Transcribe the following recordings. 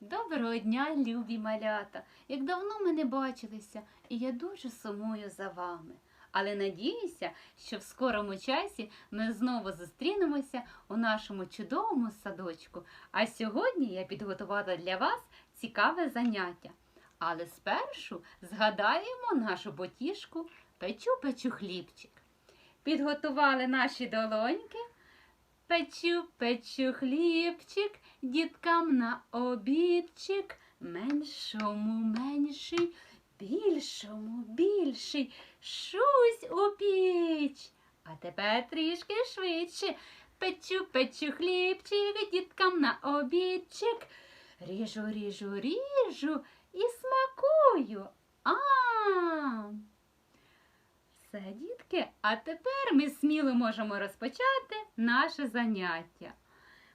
Доброго дня, любі малята! Як давно ми не бачилися, і я дуже сумую за вами. Але надіюся, що в скорому часі ми знову зустрінемося у нашому чудовому садочку. А сьогодні я підготувала для вас цікаве заняття. Але спершу згадаємо нашу ботішку печу печу хлібчик. Підготували наші долоньки. Печу, печу хлібчик, діткам на обідчик, меншому менший, більшому більший, шусь у піч. А тепер трішки швидше. Печу, печу хлібчик, діткам на обідчик. Ріжу, ріжу, ріжу і смакую. А! Все, дітки, а тепер ми сміло можемо розпочати наше заняття.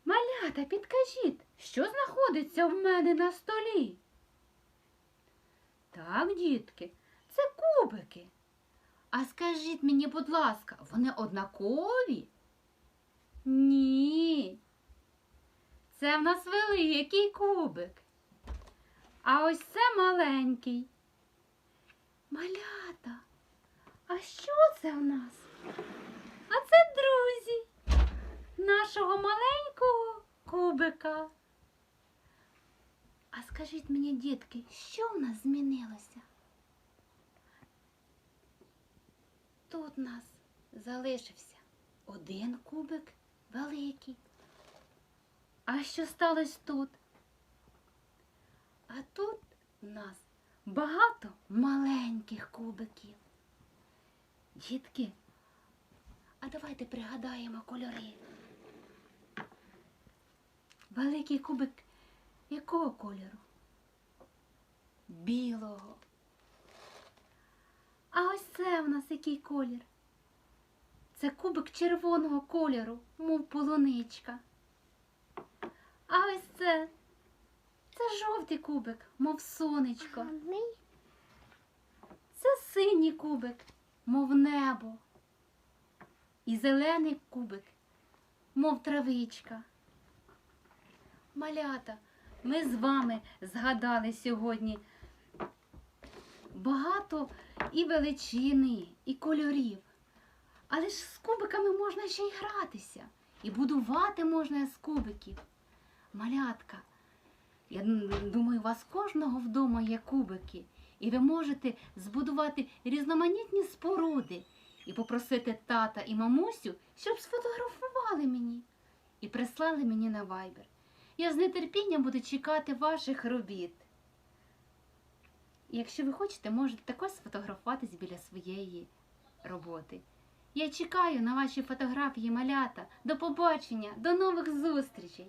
Малята, підкажіть, що знаходиться в мене на столі? Так, дітки, це кубики. А скажіть мені, будь ласка, вони однакові? Ні. Це в нас великий кубик. А ось це маленький. Малята. А що це в нас? А це друзі нашого маленького кубика. А скажіть мені, дітки, що в нас змінилося? Тут у нас залишився один кубик великий. А що сталося тут? А тут у нас багато маленьких кубиків. Дітки, а давайте пригадаємо кольори. Великий кубик якого кольору? Білого. А ось це в нас який колір? Це кубик червоного кольору, мов полуничка. А ось це. Це жовтий кубик, мов сонечко. Це синій кубик, мов небо. І зелений кубик, мов травичка. Малята, ми з вами згадали сьогодні багато і величини, і кольорів. Але ж з кубиками можна ще й гратися. І будувати можна з кубиків. Малятка, я думаю, у вас кожного вдома є кубики, і ви можете збудувати різноманітні споруди і попросити тата і мамусю, щоб сфотографували мені і прислали мені на вайбер. Я з нетерпінням буду чекати ваших робіт. Якщо ви хочете, можете також сфотографуватись біля своєї роботи. Я чекаю на ваші фотографії, малята. До побачення, до нових зустрічей!